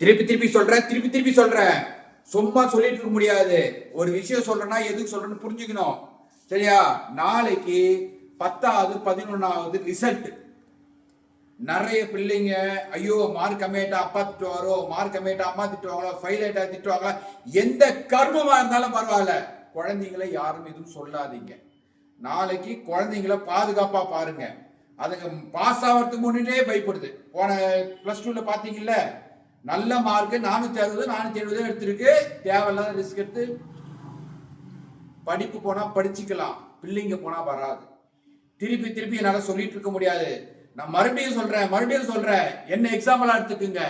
திருப்பி திருப்பி சொல்ற திருப்பி திருப்பி சொல்ற. சும்மா சொல்லிட்டு இருக்க முடியாது. ஒரு விஷயம் சொல்றேன்னா எதுக்கு சொல்றேன்னு புரிஞ்சுக்கணும். சரியா? நாளைக்கு பத்தாவது பதினொன்னாவது ரிசல்ட் நிறைய பிள்ளைங்க ஐயோ மார்க் கம்மியாயிட்டா அப்பா திட்டுவாரோ மார்க் கம்மியாயிட்டா அம்மா திட்டுவாங்களோ ஃபைல் ஆயிட்டா திட்டுவாங்களா எந்த கர்மமா இருந்தாலும் பரவாயில்ல. குழந்தைங்களை யாரும் எதுவும் சொல்லாதீங்க. நாளைக்கு குழந்தைங்கள பாதுகாப்பா பாருங்க. அதுங்க பாஸ் ஆகிறதுக்கு முன்னாடியே பயப்படுது. போன பிளஸ் டூல பாத்தீங்கல்ல நல்ல மார்க் நானூத்தி அறுபது நானூத்தி எழுபது எடுத்திருக்கு. தேவையில்லாத ரிஸ்க் எடுத்து படிப்பு போனா படிச்சுக்கலாம். பிள்ளைங்க போனா வராது. திருப்பி திருப்பி என்னால சொல்லிட்டு இருக்க முடியாது. நான் மறுபடியும் சொல்றேன் மறுபடியும் சொல்றேன். என்ன எக்ஸாம்பிளா எடுத்துக்குங்க.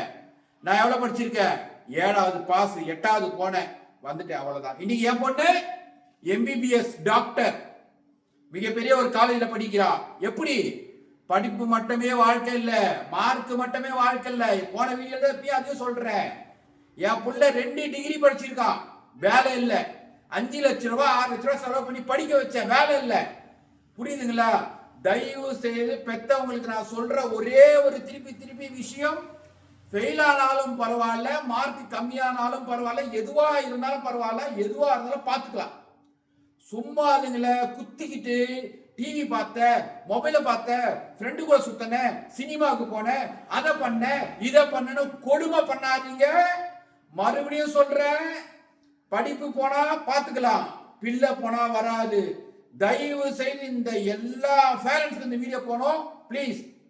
நான் எவ்வளவு படிச்சிருக்கேன்? ஏழாவது பாஸ் எட்டாவது போனேன். வந்துட்டேன் அவ்வளவுதான். இன்னைக்கு என் பொண்ணு எம்பிபிஎஸ் டாக்டர் மிகப்பெரிய ஒரு காலேஜில் படிக்கிறா. எப்படி? படிப்பு மட்டுமே வாழ்க்கை இல்ல மார்க் மட்டுமே வாழ்க்கை இல்ல. போன வீடியோல எப்பயும் அதையும் சொல்றேன் என் புள்ள ரெண்டு டிகிரி படிச்சிருக்கான் வேலை இல்ல. அஞ்சு லட்ச ரூபா ஆறு லட்ச ரூபா செலவு பண்ணி படிக்க வச்சேன் வேலை இல்ல. புரியுதுங்களா? தயவு செய்து பெத்தவங்களுக்கு நான் சொல்ற ஒரே ஒரு திருப்பி திருப்பி விஷயம் ஃபெயில் ஆனாலும் பரவாயில்ல மார்க் கம்மியானாலும் பரவாயில்ல எதுவா இருந்தாலும் பரவாயில்ல எதுவா இருந்தாலும் பார்த்துக்கலாம். சும்மா அதுங்களை குத்திக்கிட்டு டிவி பார்த்த மொபைல பார்த்த ஃப்ரெண்டு கூட சுத்தன சினிமாவுக்கு போனேன் அதை பண்ண இதை பண்ணனு கொடுமை பண்ணாதீங்க. மறுபடியும் சொல்றேன் படிப்பு போனா பார்த்துக்கலாம் பிள்ளை போனா வராது. தயவு செய்து இந்த எல்லா பேரண்ட்ஸ்க்கு இந்த வீடியோ போனோம் ப்ளீஸ்